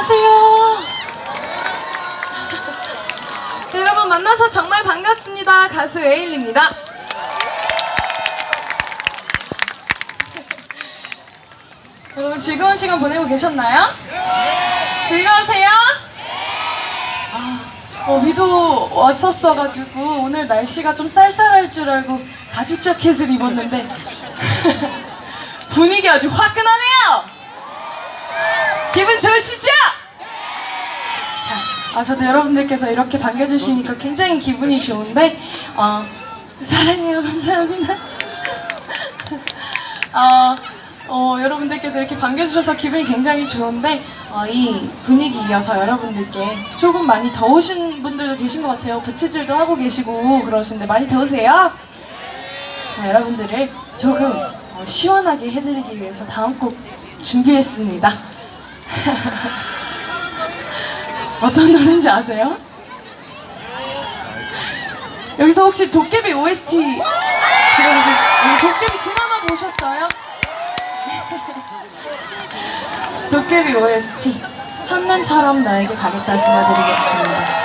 안녕하세요. 여러분 만나서 정말 반갑습니다. 가수 에일리입니다. 여러분 즐거운 시간 보내고 계셨나요? 네. 즐거우세요? 아, 어, 비도 왔었어가지고 오늘 날씨가 좀 쌀쌀할 줄 알고 가죽 자켓을 입었는데 분위기 아주 화끈하네요. 기분 좋으시죠? 자, 아, 저도 여러분들께서 이렇게 반겨주시니까 굉장히 기분이 좋은데, 어, 사랑해요, 감사합니다. 어, 어, 여러분들께서 이렇게 반겨주셔서 기분이 굉장히 좋은데, 어, 이 분위기 이어서 여러분들께 조금 많이 더우신 분들도 계신 것 같아요. 부치질도 하고 계시고 그러신데 많이 더우세요? 자, 여러분들을 조금 어, 시원하게 해드리기 위해서 다음 곡 준비했습니다. 어떤 노래인지 아세요? 여기서 혹시 도깨비 OST 들어보세요. 여기 도깨비 드라마 보셨어요? 도깨비 OST 첫눈처럼 너에게 가겠다 들려드리겠습니다.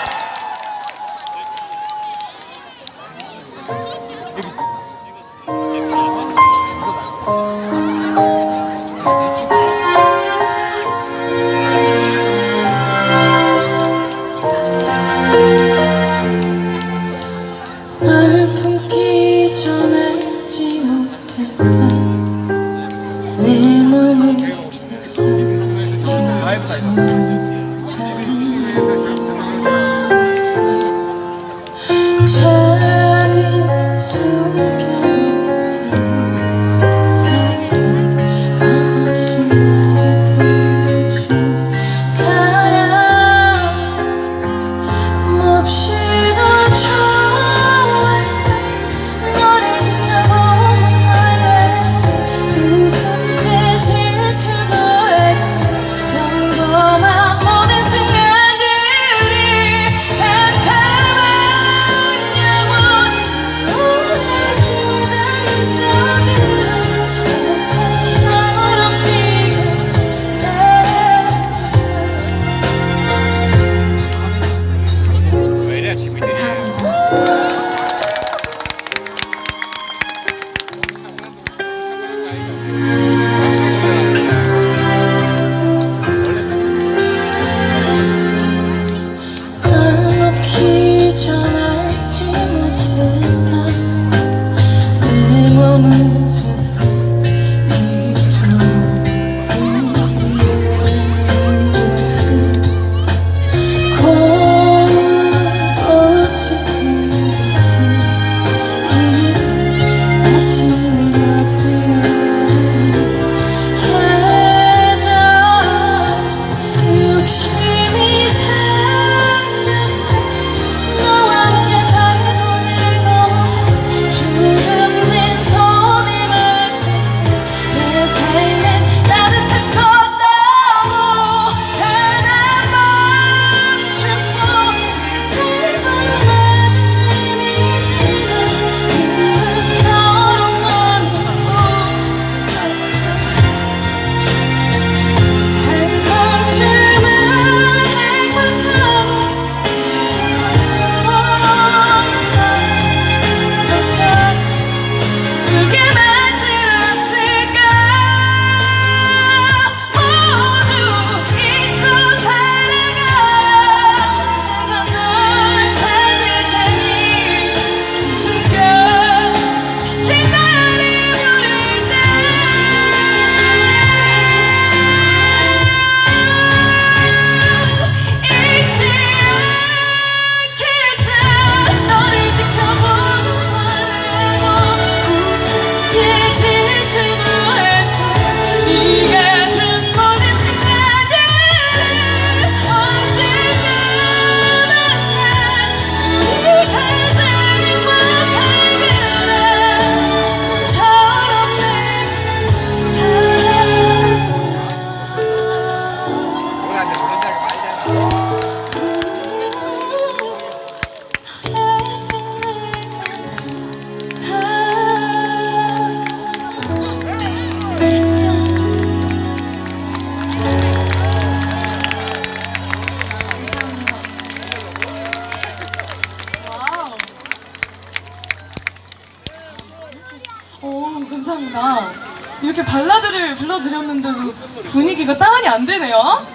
분위기가 다운이 안 되네요.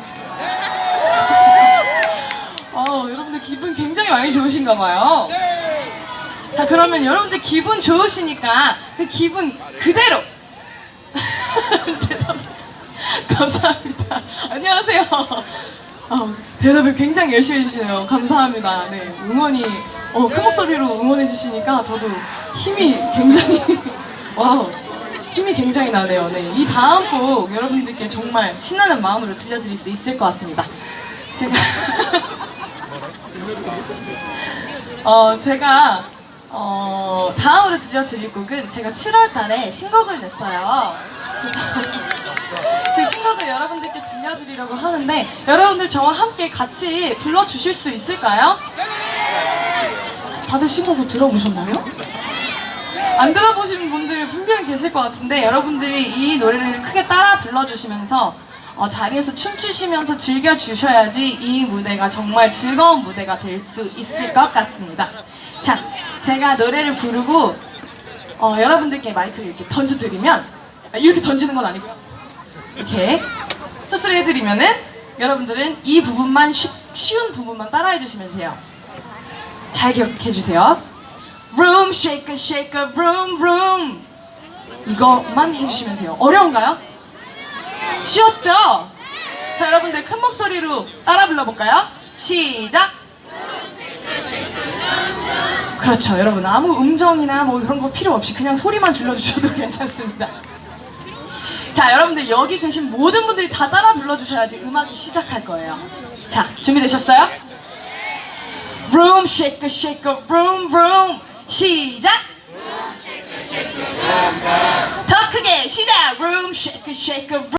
어, 여러분들 기분 굉장히 많이 좋으신가 봐요. 자, 그러면 여러분들 기분 좋으시니까 그 기분 그대로. 대답. 감사합니다. 안녕하세요. 어, 대답을 굉장히 열심히 해주시네요. 감사합니다. 네, 응원이, 어, 큰 목소리로 응원해주시니까 저도 힘이 굉장히, 와우. 힘이 굉장히 나네요. 네. 이 다음 곡 여러분들께 정말 신나는 마음으로 들려드릴 수 있을 것 같습니다. 제가, 어, 제가, 어, 다음으로 들려드릴 곡은 제가 7월 달에 신곡을 냈어요. 그 신곡을 여러분들께 들려드리려고 하는데, 여러분들 저와 함께 같이 불러주실 수 있을까요? 다들 신곡을 들어보셨나요? 안 들어보신 분들 분명히 계실 것 같은데 여러분들이 이 노래를 크게 따라 불러주시면서 어, 자리에서 춤추시면서 즐겨주셔야지 이 무대가 정말 즐거운 무대가 될 수 있을 것 같습니다. 자, 제가 노래를 부르고 어, 여러분들께 마이크를 이렇게 던져드리면 아, 이렇게 던지는 건 아니고요. 이렇게 토스를 해드리면은 여러분들은 이 부분만 쉬, 쉬운 부분만 따라해 주시면 돼요. 잘 기억해 주세요. Room shaker shaker room room 이것만 해주시면 돼요. 어려운가요? 쉬웠죠? 자 여러분들 큰 목소리로 따라 불러볼까요? 시작. 그렇죠 여러분 아무 음정이나 뭐 그런 거 필요 없이 그냥 소리만 질러주셔도 괜찮습니다. 자 여러분들 여기 계신 모든 분들이 다 따라 불러주셔야지 음악이 시작할 거예요. 자 준비되셨어요? Room shaker shaker room room 시작 더 크게 시작 Room shaker shaker